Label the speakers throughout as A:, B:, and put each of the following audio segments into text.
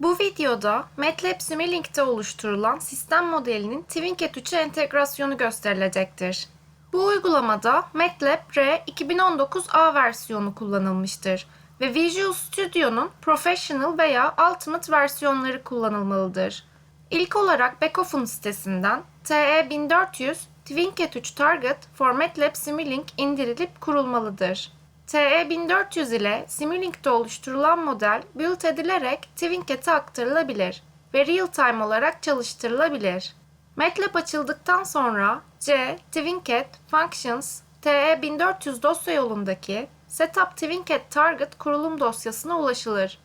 A: Bu videoda MATLAB Simulink oluşturulan sistem modelinin TwinCAT 3'e entegrasyonu gösterilecektir. Bu uygulamada MATLAB R 2019A versiyonu kullanılmıştır ve Visual Studio'nun Professional veya Ultimate versiyonları kullanılmalıdır. İlk olarak Beckhoffen sitesinden TE1400 TwinCAT 3 Target for MATLAB Simulink indirilip kurulmalıdır. TE1400 ile Simulunk'te oluşturulan model build edilerek TwinCAT'e aktarılabilir ve real-time olarak çalıştırılabilir. MATLAB açıldıktan sonra C, TwinCAT, Functions, TE1400 dosya yolundaki Setup TwinCAT Target kurulum dosyasına ulaşılır.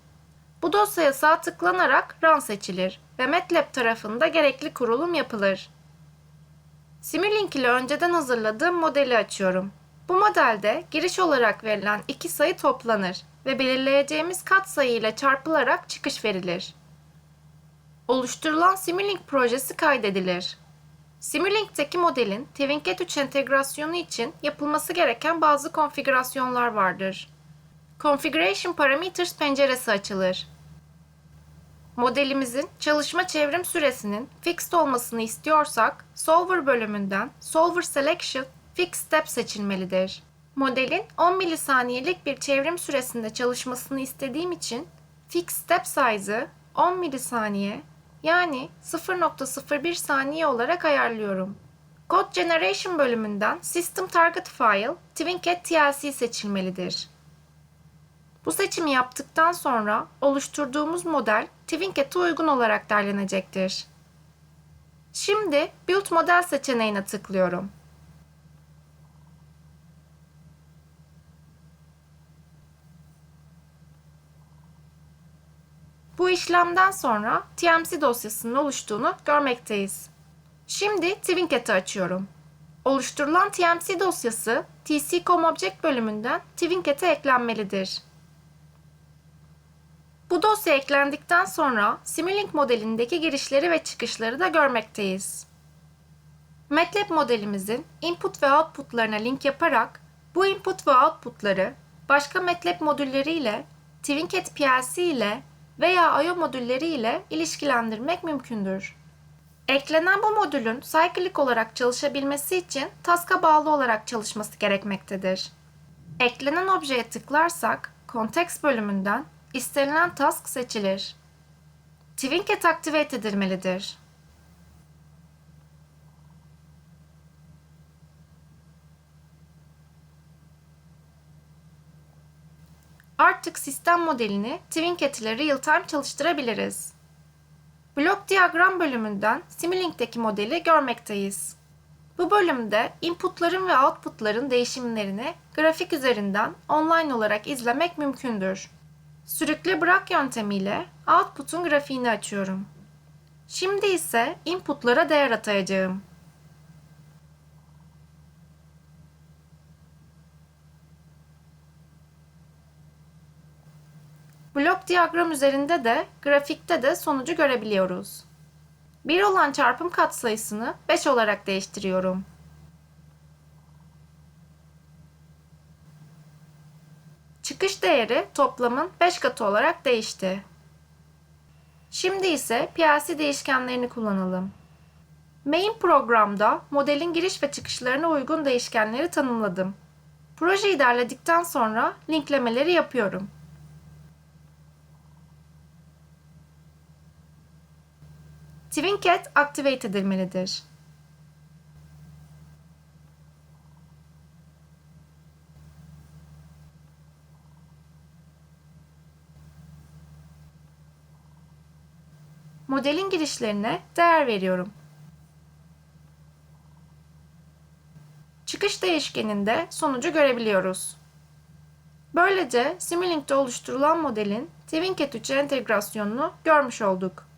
A: Bu dosyaya sağ tıklanarak Run seçilir ve MATLAB tarafında gerekli kurulum yapılır. Simulink ile önceden hazırladığım modeli açıyorum. Bu modelde giriş olarak verilen iki sayı toplanır ve belirleyeceğimiz katsayı ile çarpılarak çıkış verilir. Oluşturulan Simulink projesi kaydedilir. Simulunk'teki modelin TwinCAT 3 entegrasyonu için yapılması gereken bazı konfigürasyonlar vardır. Configuration Parameters penceresi açılır. Modelimizin çalışma çevrim süresinin fixed olmasını istiyorsak Solver bölümünden Solver Selection Fixed Step seçilmelidir. Modelin 10 milisaniyelik bir çevrim süresinde çalışmasını istediğim için Fixed Step Size'ı 10 milisaniye yani 0.01 saniye olarak ayarlıyorum. Code Generation bölümünden System Target File TwinCAT TLC seçilmelidir. Bu seçimi yaptıktan sonra oluşturduğumuz model TwinCAT'e uygun olarak derlenecektir. Şimdi Build Model seçeneğine tıklıyorum. Bu işlemden sonra TMC dosyasının oluştuğunu görmekteyiz. Şimdi TwinCAT'ı açıyorum. Oluşturulan TMC dosyası TC.com Object bölümünden TwinCAT'e eklenmelidir. Bu dosya eklendikten sonra Simulink modelindeki girişleri ve çıkışları da görmekteyiz. MATLAB modelimizin input ve outputlarına link yaparak bu input ve outputları başka MATLAB modülleriyle, TwinCAT PLC ile veya I.O. modülleri ile ilişkilendirmek mümkündür. Eklenen bu modülün cyclic olarak çalışabilmesi için task'a bağlı olarak çalışması gerekmektedir. Eklenen objeye tıklarsak Context bölümünden istenilen task seçilir. TwinCAT activate edilmelidir. Artık sistem modelini TwinCAT ile real-time çalıştırabiliriz. Blok diyagram bölümünden Simulunk'teki modeli görmekteyiz. Bu bölümde inputların ve outputların değişimlerini grafik üzerinden online olarak izlemek mümkündür. Sürükle bırak yöntemiyle output'un grafiğini açıyorum. Şimdi ise inputlara değer atayacağım. Blok diyagram üzerinde de grafikte de sonucu görebiliyoruz. 1 olan çarpım katsayısını 5 olarak değiştiriyorum. Çıkış değeri toplamın 5 katı olarak değişti. Şimdi ise PLC değişkenlerini kullanalım. Main programda modelin giriş ve çıkışlarına uygun değişkenleri tanımladım. Projeyi derledikten sonra linklemeleri yapıyorum. TwinCAT activate edilmelidir. Modelin girişlerine değer veriyorum. Çıkış değişkeninde sonucu görebiliyoruz. Böylece Simulunk'te oluşturulan modelin TwinCAT 3 entegrasyonunu görmüş olduk.